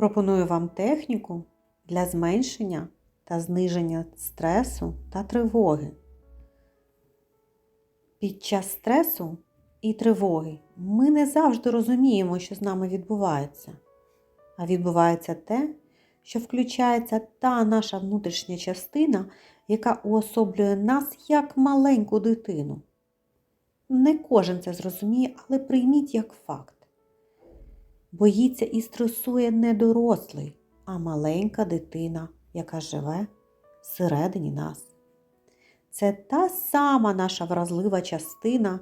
Пропоную вам техніку для зменшення та зниження стресу та тривоги. Під час стресу і тривоги ми не завжди розуміємо, що з нами відбувається, а відбувається те, що включається та наша внутрішня частина, яка уособлює нас як маленьку дитину. Не кожен це зрозуміє, але прийміть як факт. Боїться і стресує не дорослий, а маленька дитина, яка живе всередині нас. Це та сама наша вразлива частина,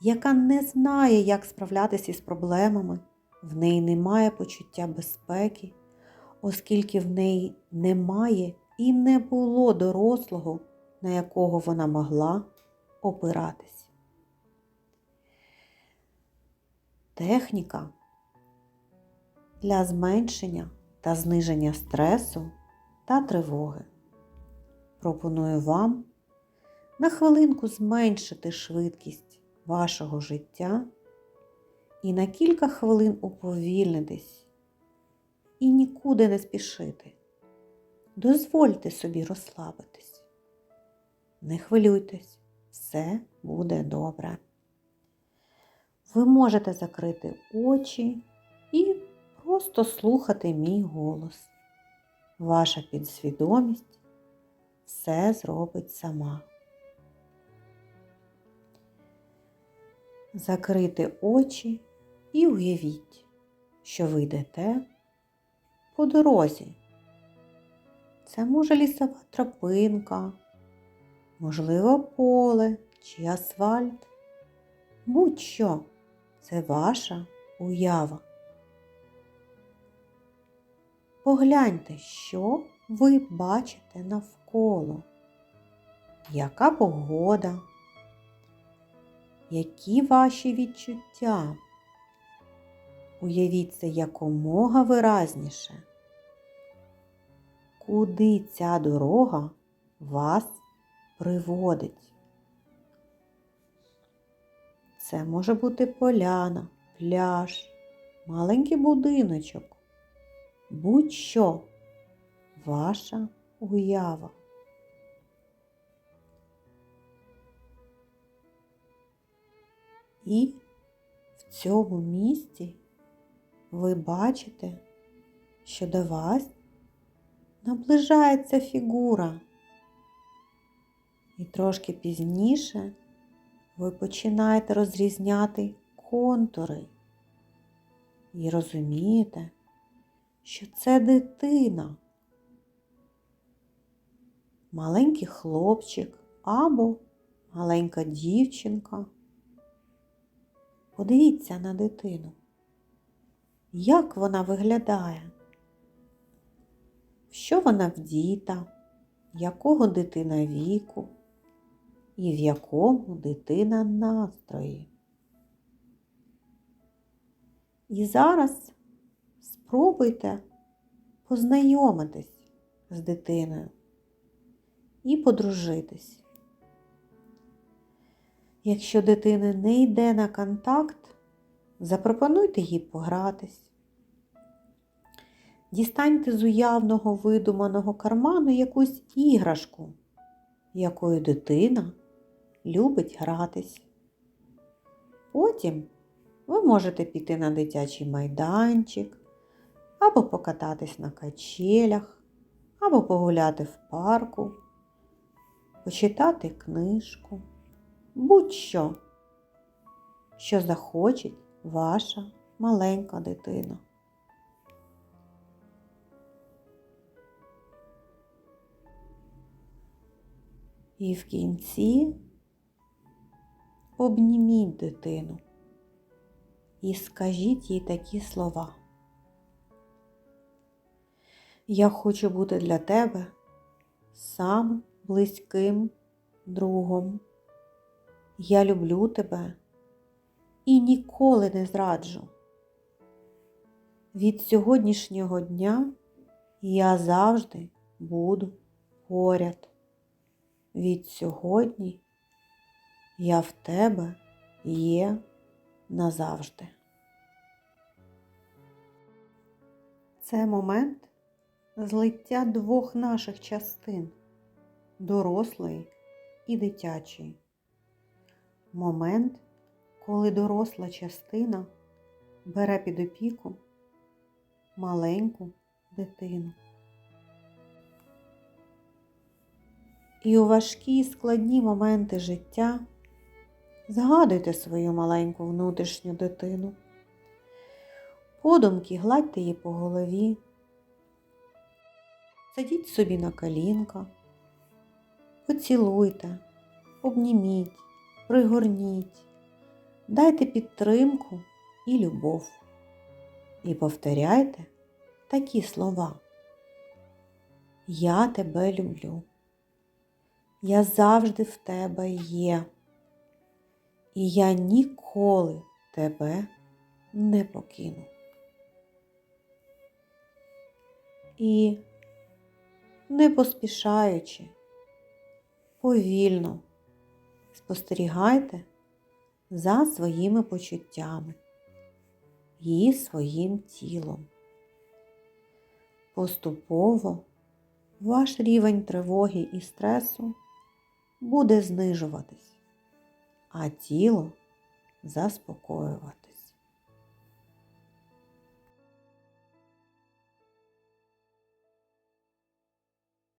яка не знає, як справлятися із проблемами, в неї немає почуття безпеки, оскільки в неї немає і не було дорослого, на якого вона могла опиратись. Техніка для зменшення та зниження стресу та тривоги. Пропоную вам на хвилинку зменшити швидкість вашого життя і на кілька хвилин уповільнитись і нікуди не спішити. Дозвольте собі розслабитись. Не хвилюйтесь, все буде добре. Ви можете закрити очі просто слухати мій голос. Ваша підсвідомість все зробить сама. Закрити очі і уявіть, що ви йдете по дорозі. Це може лісова тропинка, можливо, поле чи асфальт. Будь-що це ваша уява. Погляньте, що ви бачите навколо, яка погода, які ваші відчуття. Уявіть це якомога виразніше. Куди ця дорога вас приводить? Це може бути поляна, пляж, маленький будиночок, будь-що ваша уява. І в цьому місці ви бачите, що до вас наближається фігура. І трошки пізніше ви починаєте розрізняти контури і розумієте, що це дитина, маленький хлопчик або маленька дівчинка. Подивіться на дитину, як вона виглядає, що вона вдіта, якого дитина віку? І в якому дитина настрої. І зараз спробуйте познайомитись з дитиною і подружитись. Якщо дитина не йде на контакт, запропонуйте їй погратись. Дістаньте з уявного видуманого карману якусь іграшку, якою дитина любить гратись. Потім ви можете піти на дитячий майданчик, або покататись на качелях, або погуляти в парку, почитати книжку, будь-що, що захоче ваша маленька дитина. І в кінці обніміть дитину і скажіть їй такі слова. Я хочу бути для тебе самим близьким другом. Я люблю тебе і ніколи не зраджу. Від сьогоднішнього дня я завжди буду поряд. Від сьогодні я в тебе є назавжди. Це момент злиття двох наших частин дорослої і дитячої. Момент, коли доросла частина бере під опіку маленьку дитину. І у важкі і складні моменти життя згадуйте свою маленьку внутрішню дитину. Подумки гладьте її по голові, садіть собі на колінка, поцілуйте, обніміть, пригорніть, дайте підтримку і любов. І повторяйте такі слова. Я тебе люблю. Я завжди в тебе є. І я ніколи тебе не покину. І, не поспішаючи, повільно спостерігайте за своїми почуттями і своїм тілом. Поступово ваш рівень тривоги і стресу буде знижуватись, а тіло заспокоюватись.